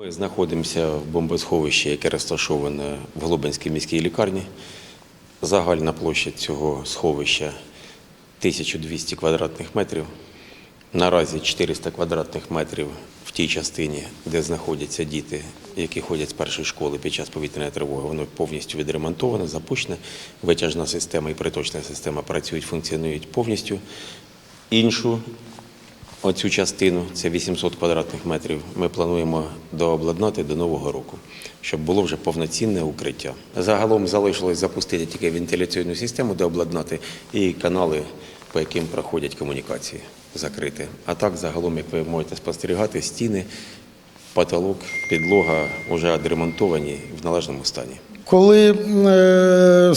Ми знаходимося в бомбосховищі, яке розташоване в Глобинській міській лікарні. Загальна площа цього сховища 1200 квадратних метрів. Наразі 400 квадратних метрів в тій частині, де знаходяться діти, які ходять з першої школи під час повітряної тривоги, воно повністю відремонтоване, запущене. Витяжна система і приточна система працюють, функціонують повністю. Іншу Оцю частину, це 800 квадратних метрів, ми плануємо дообладнати до Нового року, щоб було вже повноцінне укриття. Загалом залишилось запустити тільки вентиляційну систему, дообладнати і канали, по яким проходять комунікації, закрити. А так, загалом, як ви можете спостерігати, стіни, потолок, підлога вже відремонтовані в належному стані. Коли е,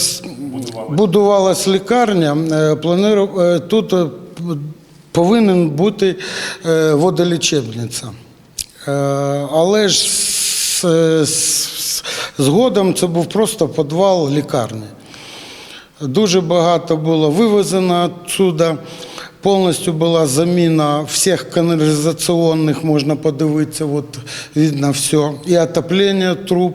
будувалась лікарня, е, планиру- е, тут е, повинен бути е, водолічебниця. Е, але ж згодом це був просто підвал лікарні. Дуже багато було вивезено відсюди. Повністю була заміна всіх каналізаційних, можна подивитися, от видно все. І отоплення труб.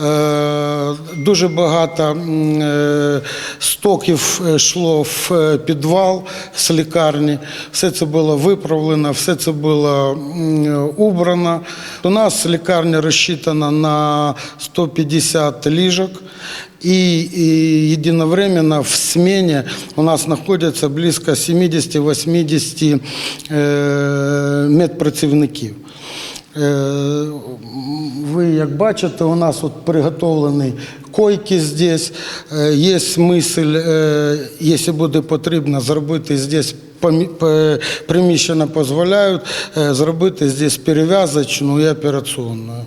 Е, Дуже багато е, стоків йшло в е, підвал з лікарні. Все це було виправлено, все це було убрано. У нас лікарня розчитана на 150 ліжок. И, и единовременно в смене у нас находится близко 70-80 е, медпрацівників. Е, Ви як бачите, у нас от приготовлені койки здесь. Є смисл, е, якщо буде потрібно, зробити здесь приміщення дозволяють, зробити здесь перев'язочну і операційну.